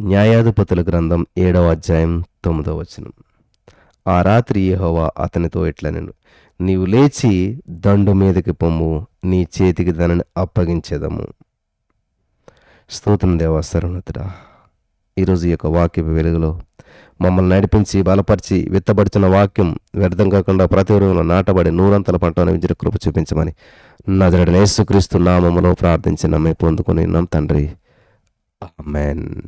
న్యాయాధిపతుల గ్రంథం ఏడవ అధ్యాయం తొమ్మిదవ వచనం. ఆ రాత్రి యహోవా అతనితో ఇట్లనెను నీవు లేచి దండు మీదకి పొమ్ము నీ చేతికి దానిని అప్పగించేదము. స్తోత్రం దేవా సర్వనతుడా ఈరోజు ఈ యొక్క వాక్యపు వెలుగులో మమ్మల్ని నడిపించి బలపరిచి విత్తబడుతున్న వాక్యం వ్యర్థం కాకుండా ప్రతి ఉరువులో నాటబడి నూరంతల పంటను విజయ కృప చూపించమని నజరడ యేసుక్రీస్తు నామములో ప్రార్థించి నమ్మే పొందుకొని ఉన్నాం తండ్రి. ఆమెన్.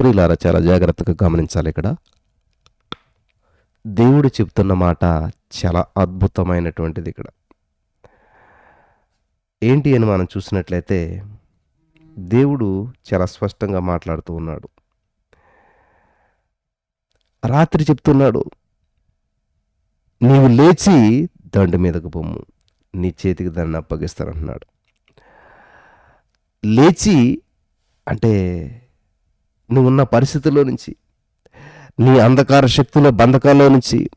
ప్రియులారా చాలా జాగ్రత్తగా గమనించాలి ఇక్కడ. దేవుడు చెప్తున్న మాట చాలా అద్భుతమైనటువంటిది ఇక్కడ. ఏంటి అని మనం చూసినట్లయితే దేవుడు చాలా స్పష్టంగా మాట్లాడుతూ ఉన్నాడు. రాత్రి చెప్తున్నాడు నీవు లేచి దండు మీదకు బొమ్ము నీ చేతికి దాన్ని అప్పగిస్తానంటున్నాడు. లేచి అంటే నువ్వున్న పరిస్థితుల్లో నుంచి నీ అంధకార శక్తుల బంధకాల్లో నుంచి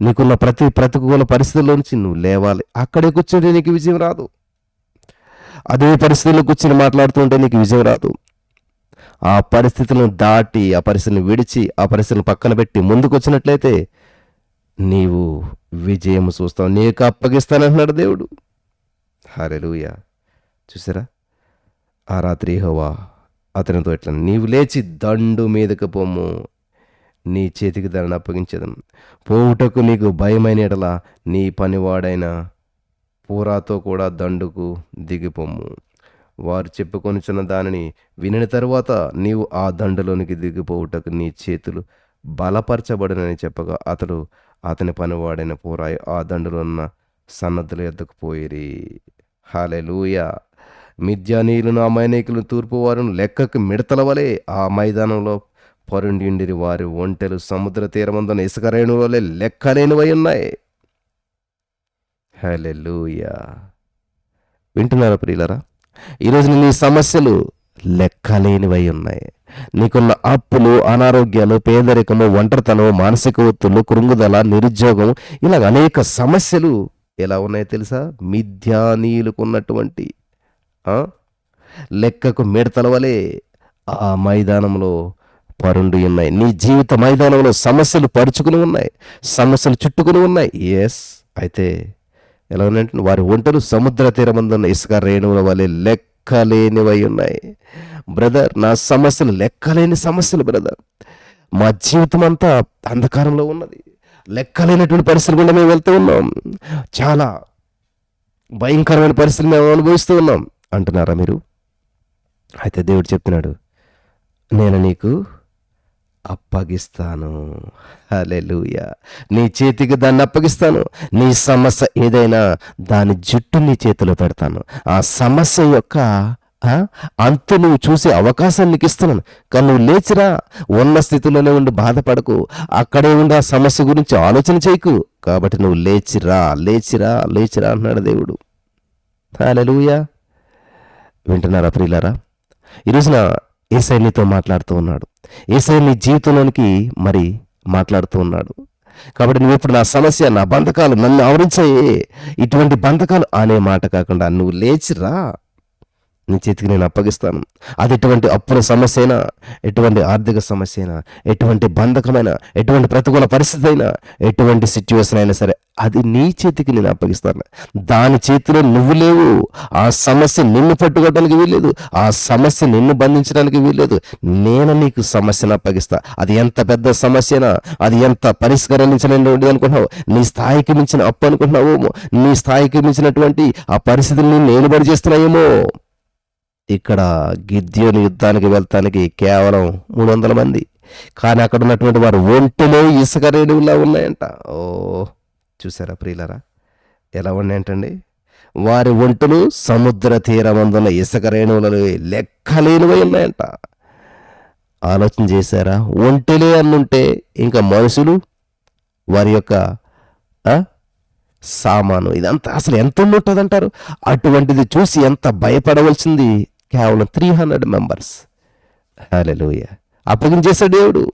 నీకున్న ప్రతి ప్రతికూల పరిస్థితుల్లో నుంచి నువ్వు లేవాలి. అక్కడే కూర్చుంటే నీకు విజయం రాదు. అదే పరిస్థితుల్లో కూర్చుని మాట్లాడుతుంటే నీకు విజయం రాదు. ఆ పరిస్థితులను దాటి ఆ పరిస్థితిని విడిచి ఆ పరిస్థితిని పక్కన పెట్టి ముందుకు వచ్చినట్లయితే నీవు విజయం చూస్తావు. నీకు అప్పగిస్తానంటున్నాడు దేవుడు. హరెలుయ చూసారా? ఆ రాత్రి హోవా అతనితో ఇట్లా నీవు లేచి దండు మీదకు పొమ్ము నీ చేతికి దానిని అప్పగించదం. పోవుటకు నీకు భయమైన ఎడల నీ పనివాడైన పూరాతో కూడా దండుకు దిగిపోమ్ము వారు చెప్పుకొనిచున్న దానిని వినిన తరువాత నీవు ఆ దండులోనికి దిగిపోవుటకు నీ చేతులు బలపరచబడినని చెప్పగా అతడు అతని పనివాడైన పూరాయి ఆ దండులో ఉన్న సన్నద్ధుల ఎద్దకు పోయిరి. హాలెలూయ మిథ్యానీయులను అమాయనీకులను తూర్పు వారును లెక్కకు మిడతల వలె ఆ మైదానంలో పరుండిండిరి వారి ఒంటెలు సముద్ర తీరమందున ఇసుక రేణుల వలె లెక్కలేనివై ఉన్నాయి. హలెలూయా వింటున్నారా ప్రియులరా? ఈరోజు నీ సమస్యలు లెక్కలేనివై ఉన్నాయి. నీకున్న అప్పులు అనారోగ్యాలు పేదరికము ఒంటరితనం మానసిక ఒత్తులు కృంగుదల నిరుద్యోగం ఇలాగ అనేక సమస్యలు ఎలా ఉన్నాయో తెలుసా? మిథ్యానీయులకు ఉన్నటువంటి లెక్కకు మిడతల వలె ఆ మైదానంలో పరుండి ఉన్నాయి. నీ జీవిత మైదానంలో సమస్యలు పరుచుకుని ఉన్నాయి. సమస్యలు చుట్టుకుని ఉన్నాయి. ఎస్ అయితే ఎలా ఉన్నాయంటే వారి ఒంటలు సముద్ర తీరమందున్న ఇసుక రేణువుల వలె లెక్కలేనివై ఉన్నాయి. బ్రదర్ నా సమస్యలు లెక్కలేని సమస్యలు బ్రదర్ మా జీవితం అంతా అంధకారంలో ఉన్నది. లెక్కలేనటువంటి పరిస్థితులు కూడా మేము వెళ్తూ ఉన్నాం. చాలా భయంకరమైన పరిస్థితులు మేము అనుభవిస్తూ ఉన్నాం. అంటున్నారా మీరు? అయితే దేవుడు చెప్తున్నాడు నేను నీకు అప్పగిస్తాను. హలెలూయ నీ చేతికి దాన్ని అప్పగిస్తాను. నీ సమస్య ఏదైనా దాని జుట్టు నీ చేతిలో పెడతాను. ఆ సమస్య యొక్క అంత అంతు నువ్వు చూసే అవకాశం నీకు ఇస్తున్నాను. కానీ నువ్వు లేచిరా ఉన్న స్థితిలోనే ఉండి బాధపడకు. అక్కడే ఉండి ఆ సమస్య గురించి ఆలోచన చేయకు. కాబట్టి నువ్వు లేచిరా లేచిరా లేచిరా అన్నాడు దేవుడు. హల్లెలూయా. వింటున్నారా ప్రియులారా? ఈరోజున రోజున ఏసై నీతో మాట్లాడుతూ ఉన్నాడు. ఏసై నీ జీవితంలోనికి మరి మాట్లాడుతూ ఉన్నాడు. కాబట్టి నువ్వు ఇప్పుడు నా సమస్య నా బంధకాలు నన్ను ఆవరించాయి ఇటువంటి బంధకాలు అనే మాట కాకుండా నువ్వు లేచిరా. నీ చేతికి నేను అప్పగిస్తాను. అది ఎటువంటి అప్పుల సమస్య అయినా ఎటువంటి ఆర్థిక సమస్య అయినా ఎటువంటి బంధకమైన ఎటువంటి ప్రతికూల పరిస్థితి అయినా ఎటువంటి సిచ్యువేషన్ అయినా సరే అది నీ చేతికి నేను అప్పగిస్తాను. దాని చేతిలో నువ్వు లేవు. ఆ సమస్య నిన్ను పట్టుకోవడానికి వీల్లేదు. ఆ సమస్య నిన్ను బంధించడానికి వీల్లేదు. నేను నీకు సమస్యను అప్పగిస్తా. అది ఎంత పెద్ద సమస్యనా అది ఎంత పరిష్కరించలేనిది అనుకుంటున్నావు? నీ స్థాయికి మించిన అప్పు అనుకుంటున్నావేమో? నీ స్థాయికి మించినటువంటి ఆ పరిస్థితుల్ని నేను బడి చేస్తున్నాయేమో? ఇక్కడ గిద్యోని యుద్ధానికి వెళ్తానికి కేవలం మూడు వందల మంది. కానీ అక్కడ ఉన్నటువంటి వారు ఒంటిలో ఇసుక రేణువులా ఉన్నాయంట. ఓ చూసారా ప్రియులరా? ఎలా ఉన్నాయంటండి? వారి ఒంటులు సముద్ర తీరమందున్న ఇసుక రేణువులలో లెక్కలేనివై ఉన్నాయంట. ఆలోచన చేశారా? ఒంటెలే అన్నుంటే ఇంకా మనుషులు వారి యొక్క సామాను ఇదంతా అసలు ఎంత ఉంటుందంటారు అటువంటిది చూసి ఎంత భయపడవలసింది? కేవలం త్రీ హండ్రెడ్ మెంబర్స్. హలోయ అప్పగించేశాడు దేవుడు.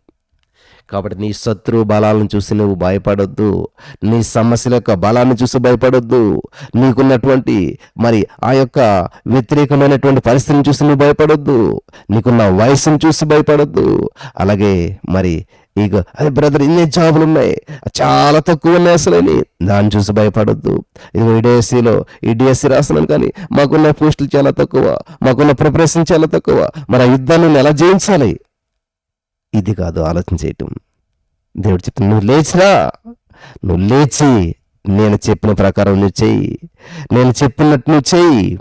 కాబట్టి నీ శత్రు బలాలను చూసి నువ్వు భయపడొద్దు. నీ సమస్యల యొక్క బలాన్ని చూసి భయపడొద్దు. నీకున్నటువంటి మరి ఆ యొక్క వ్యతిరేకమైనటువంటి పరిస్థితిని చూసి నువ్వు భయపడొద్దు. నీకున్న వయసును చూసి భయపడొద్దు. అలాగే మరి ఇక అదే బ్రదర్ ఇన్ని జాబులు ఉన్నాయి. చాలా తక్కువ ఉన్నాయి అసలేని దాన్ని చూసి భయపడొద్దు. ఇదిగో ఈ డిఎస్సిలో ఈ డిఎస్సి రాస్తున్నాను కానీ మాకున్న పోస్టులు చాలా తక్కువ. మాకున్న ప్రిపరేషన్ చాలా తక్కువ. మరి ఆ యుద్ధాన్ని ఎలా జయించాలి? ఇది కాదు ఆలోచన చేయటం. దేవుడు చెప్తుంది నువ్వు లేచిరా. నువ్వు లేచి నేను చెప్పిన ప్రకారం నువ్వు చెయ్యి. నేను చెప్పినట్టు నువ్వు చెయ్యి.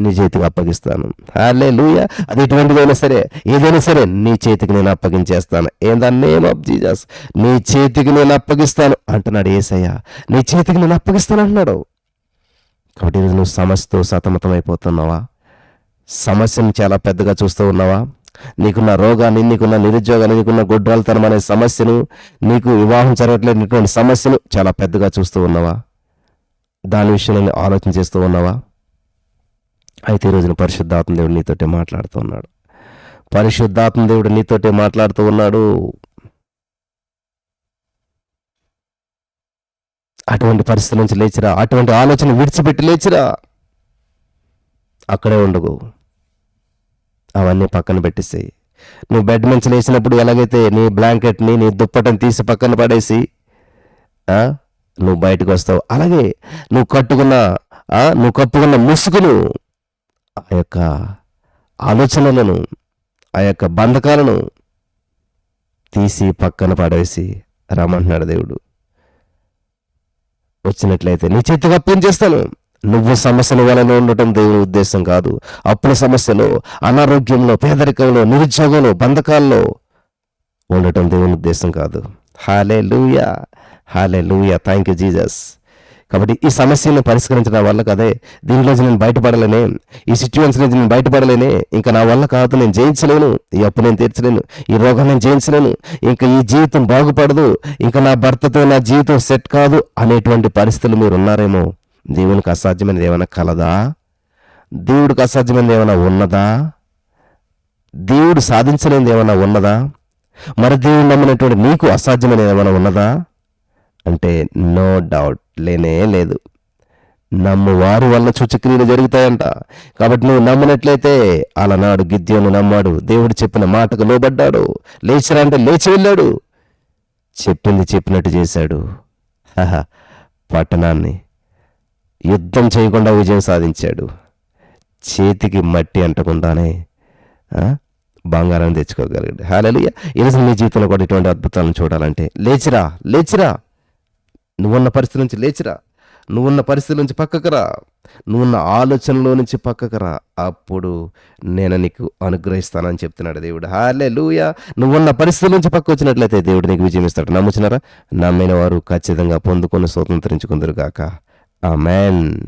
నీ చేతికి అప్పగిస్తాను. హాలే లూయ అది ఎటువంటిదైనా సరే ఏదైనా సరే నీ చేతికి నేను అప్పగించేస్తాను. ఏందా నేమ్ ఆఫ్ జీజస్ నీ చేతికి నేను అప్పగిస్తాను. అంటున్నాడు ఏసయ్య. నీ చేతికి నేను అప్పగిస్తాను అంటున్నాడు. కాబట్టి నువ్వు సమస్యతో సతమతం అయిపోతున్నావా? సమస్యను చాలా పెద్దగా చూస్తూ ఉన్నావా? నీకున్న రోగాన్ని నీకున్న నిరుద్యోగాన్ని నీకున్న గొడ్రాలతనం అనే సమస్యను నీకు వివాహం జరగట్లేనటువంటి సమస్యను చాలా పెద్దగా చూస్తూ ఉన్నావా? దాని విషయంలో ఆలోచన చేస్తూ ఉన్నావా? అయితే ఈ రోజున పరిశుద్ధాత్మ దేవుడు నీతోటే మాట్లాడుతూ ఉన్నాడు. పరిశుద్ధాత్మ దేవుడు నీతోటే మాట్లాడుతూ ఉన్నాడు. అటువంటి పరిస్థితి నుంచి లేచిరా. అటువంటి ఆలోచన విడిచిపెట్టి లేచిరా. అక్కడే ఉండకు. అవన్నీ పక్కన పెట్టేసాయి నువ్వు బెడ్ నుంచి లేచినప్పుడు ఎలాగైతే నీ బ్లాంకెట్ని నీ దుప్పటని తీసి పక్కన పడేసి నువ్వు బయటకు వస్తావు. అలాగే నువ్వు కట్టుకున్న నువ్వు కప్పుకున్న ముసుగును ఆ యొక్క ఆలోచనలను ఆ యొక్క బంధకాలను తీసి పక్కన పడేసి రమ్మంటున్నాడు దేవుడు. వచ్చినట్లయితే నీ చేతికి అప్పగించేస్తాను నువ్వు సమస్యల వలన ఉండటం దేవుని ఉద్దేశం కాదు. అప్పుల సమస్యలో అనారోగ్యంలో పేదరికంలో నిరుద్యోగంలో బంధకాల్లో ఉండటం దేవుని ఉద్దేశం కాదు. హాలే లూయా హాలే లూయా థ్యాంక్ యూ జీజస్ కాబట్టి ఈ సమస్యను పరిష్కరించడం వల్ల కదే. దీనిలో నేను బయటపడలేనే. ఈ సిచ్యువేషన్ నుంచి నేను బయటపడలేనే. ఇంకా నా వల్ల కాదు నేను జయించలేను. ఈ అప్పు నేను తీర్చలేను. ఈ రోగం నేను జయించలేను. ఇంకా ఈ జీవితం బాగుపడదు. ఇంకా నా భర్తతో నా జీవితం సెట్ కాదు అనేటువంటి పరిస్థితులు మీరు ఉన్నారేమో. దేవునికి అసాధ్యమైనది ఏమైనా కలదా? దేవుడికి అసాధ్యమైనది ఏమైనా ఉన్నదా? దేవుడు సాధించలేనిది ఏమైనా ఉన్నదా? మరి దేవుడు నమ్మినటువంటి నీకు అసాధ్యమైనది ఏమైనా ఉన్నదా? అంటే నో డౌట్ లేనే లేదు. నమ్మువారి వల్ల సూచక్రియలు జరుగుతాయంట. కాబట్టి నువ్వు నమ్మినట్లయితే అలనాడు గిద్యోను నమ్మాడు. దేవుడు చెప్పిన మాటకు లోబడ్డాడు. లేచిరా అంటే లేచి వెళ్ళాడు. చెప్పింది చెప్పినట్టు చేశాడు. పట్టణాన్ని యుద్ధం చేయకుండా విజయం సాధించాడు. చేతికి మట్టి అంటకుండానే బంగారాన్ని తెచ్చుకోగలిగాడు. హాలలుయ ఈరోజు నీ జీవితంలో కూడా ఇటువంటి అద్భుతాలను చూడాలంటే లేచిరా లేచిరా. నువ్వున్న పరిస్థితి నుంచి లేచిరా. నువ్వున్న పరిస్థితి నుంచి పక్కకు రా. నువ్వున్న ఆలోచనలో నుంచి పక్కకు రా. అప్పుడు నేను నీకు అనుగ్రహిస్తానని చెప్తున్నాడు దేవుడు. హాలే లూయ నువ్వున్న పరిస్థితి నుంచి పక్క వచ్చినట్లయితే దేవుడు నీకు విజయం ఇస్తాడు. నమ్ముచున్నారా? నమ్మిన వారు ఖచ్చితంగా పొందుకొని స్వతంత్రించుకుందరు గాక. ఆ మ్యాన్